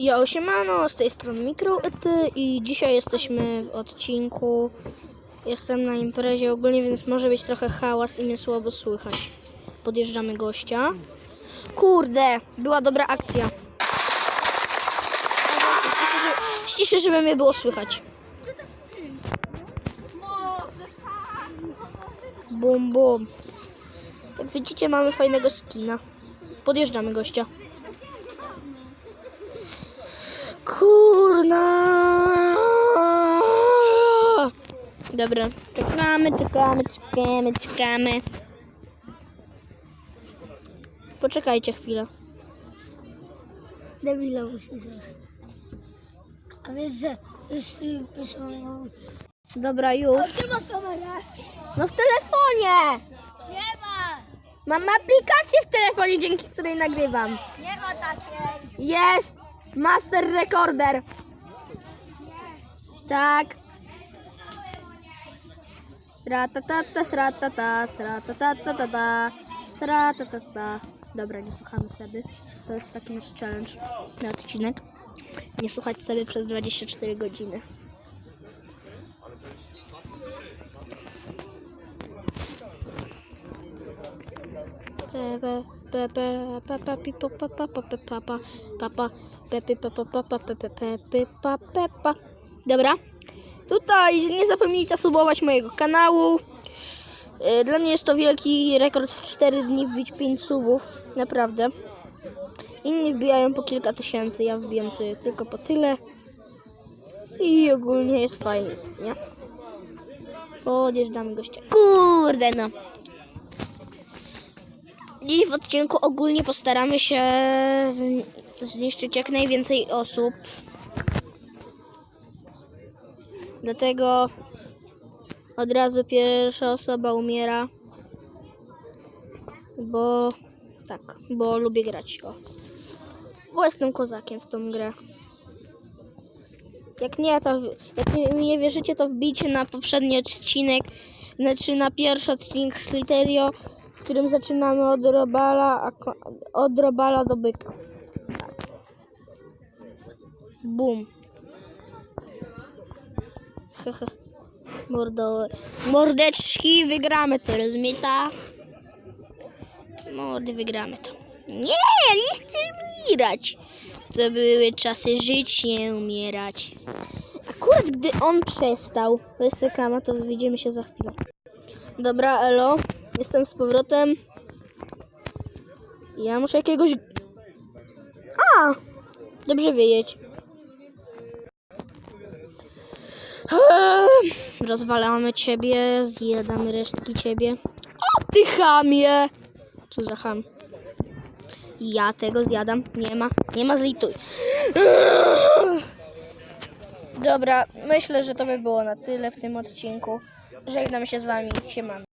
Ja siemano, z tej strony Mikroety i dzisiaj jesteśmy w odcinku. Jestem na imprezie ogólnie, więc może być trochę hałas i mnie słabo słychać. Podjeżdżamy gościa. Kurde, była dobra akcja. Ściszę, żeby- Ściszę, żeby mnie było słychać. Bum, bum. Jak widzicie, mamy fajnego skina. Podjeżdżamy gościa. Kurna. Dobra, czekamy, czekamy, czekamy, czekamy. Poczekajcie chwilę. Debila musi zrobić. A wiesz, że jeśli piszą... Dobra, już. Gdzie masz kamerę? No w telefonie. Nie ma! Mam aplikację w telefonie, dzięki której nagrywam. Nie ma takiej! Jest! Master Recorder. Tak. Ratatata, sratata, sratatatata, sratatata. Dobra, nie słuchamy sobie. To jest taki nasz challenge na odcinek. Nie słuchać sobie przez 24 godziny. Dobra. Tutaj nie zapomnijcie subować mojego kanału. Y, Dla mnie jest to wielki rekord w 4 dni wbić 5 subów. Naprawdę. Inni wbijają po kilka tysięcy, ja wbijam sobie tylko po tyle. I ogólnie jest fajnie, nie? Podjeżdżamy gościa. Kurde no. Dziś w odcinku ogólnie postaramy się zni- zniszczyć jak najwięcej osób. Dlatego od razu pierwsza osoba umiera. Bo tak, bo lubię grać. O. Bo jestem kozakiem w tą grę. Jak nie, to jak mi nie wierzycie, to wbijcie na poprzedni odcinek, znaczy na pierwszy odcinek z Literio, w którym zaczynamy od robala, od robala do byka. Bum. Hehe. Mordeczki, wygramy to, rozumiecie? Mordy, wygramy to. Nie, nie chcę umierać. To były czasy żyć, nie umierać. Akurat gdy on przestał, to jest to widzimy się za chwilę. Dobra, elo, jestem z powrotem. Ja muszę jakiegoś... A! Dobrze wiedzieć. Eee, Rozwalamy ciebie, zjadamy resztki ciebie. O ty chamie! Co za? Ja tego zjadam. Nie ma, nie ma zlituj. Eee. Dobra, myślę, że to by było na tyle w tym odcinku. Żegnam się z wami. Siemano.